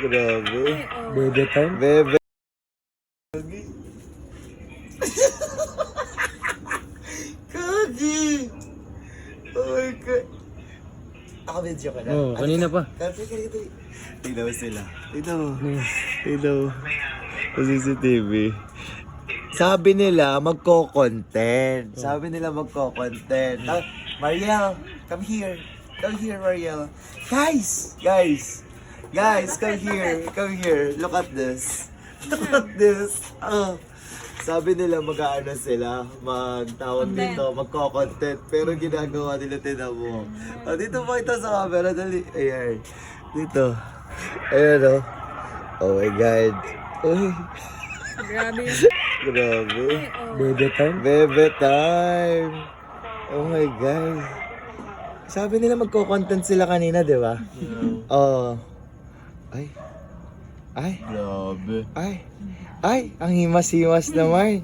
Grabe. Bebe time? Bebe. Kagi! Oh my God. Ako medyo ka na. Oo, kanina pa. Kasi kanina. Tignan mo sila. Tignan mo. Hmm. Tignan mo. Sa CCTV. Sabi nila magko-content. Sabi nila magko-content. Mariel, come here. Come here, Mariel. Guys! Guys! Guys, come here. Come here. Look at this. Look at this. Oh. Sabi nila mag-ano sila, magtawag dito, magko-content. Pero ginagawa nila, tinan mo. Oh, dito pakita sa camera, dali. Ayan. Dito. Ayan, oh. Oh my God. Uy. Grabe. Grabe. Bebe time? Bebe time. Oh my God. Sabi nila magko-content sila kanina, di ba? Oo. Ay. Ay. Grabe. Ay. Ay, ang himas-himas naman.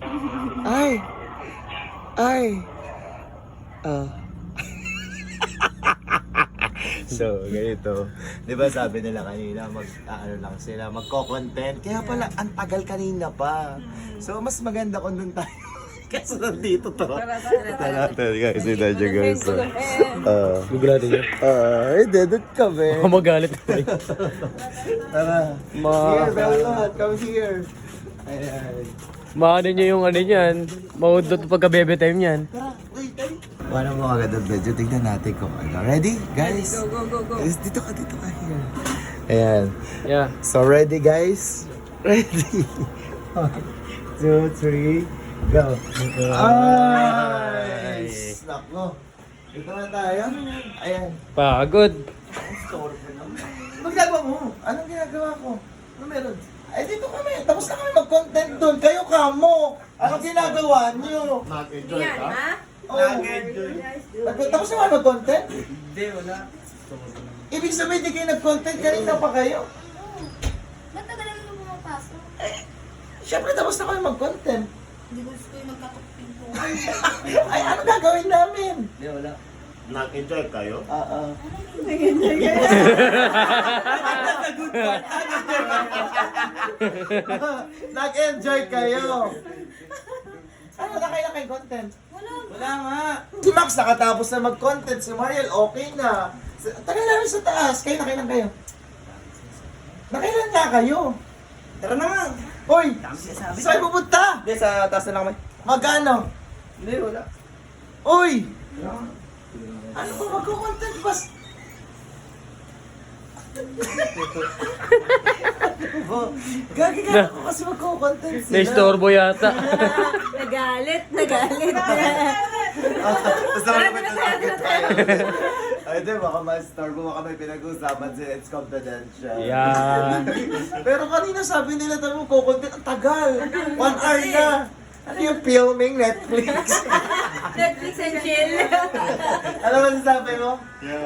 Ay. Ay. Ah. so, ganito. Di ba sabi nila kanina, mag, ah, ano lang sila, magko-content. Kaya pala, ang tagal kanina pa. So, mas maganda kung doon tayo. Kasi nandito to. Tara, tara, tara. Tara, guys, na dyan, guys. Ah. Natin yun. Ah, hindi, doon kami. Baka magalit na tayo. Tara. Ma- Here, Belot, come here. Ayan. Maano nyo yung ano niyan. Maudot pagka bebe time yan. Tara, wait, dali. Paano mo agad ang medyo? Tignan natin kung ano. Ready, guys? Go, go, go, go. Guys, dito ka, dito ka. Here. Ayan. Yeah. So, ready, guys? Ready. One, two, three, go. Ay! Nako. Dito na tayo. Ayan. Pagod. Ginagawa mo? Anong ginagawa ko? Ano meron? Ay, dito kami. Tapos na kami mag-content doon. Kayo kamo. Anong ginagawa niyo? Yan, ha? Oh. Nag- Tapos na kayo mag-content? Hindi, wala. Ibig sabihin, hindi kayo nag-content. Kanina pa kayo. Ba't na pumapasok? Siyempre, tapos na kayo mag-content. Hindi ko gusto yung magkatokping ko. Ay, ano gagawin namin? Nag-enjoy kayo? Oo. Nag-enjoy kayo. Ano na kayo na kayo content? Wala. Wala nga. Si Max nakatapos na mag-content. Si Mariel okay na. Tagal namin sa taas. Kayo na kailan kayo? Nakailan nga kayo? Tara na nga. Hoy! Saan pupunta? Hindi, sa taas na lang kami. Magkano? Hindi, wala. Uy! Ano ba magko-content ba? Gagi ka ako kasi magko-content sila. Na-istorbo yata. Nagalit, nagalit. Basta wala may di, baka ma-star mo, baka may pinag-uusapan sila, it's confidential. Yan. Pero kanina sabi nila tayo magko-content, ang tagal. One hour na. Ano yung filming Netflix? Netflix and chill. ano ba sabi mo?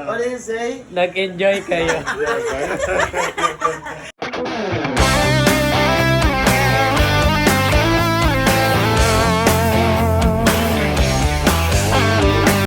What do you say? Nag-enjoy kayo.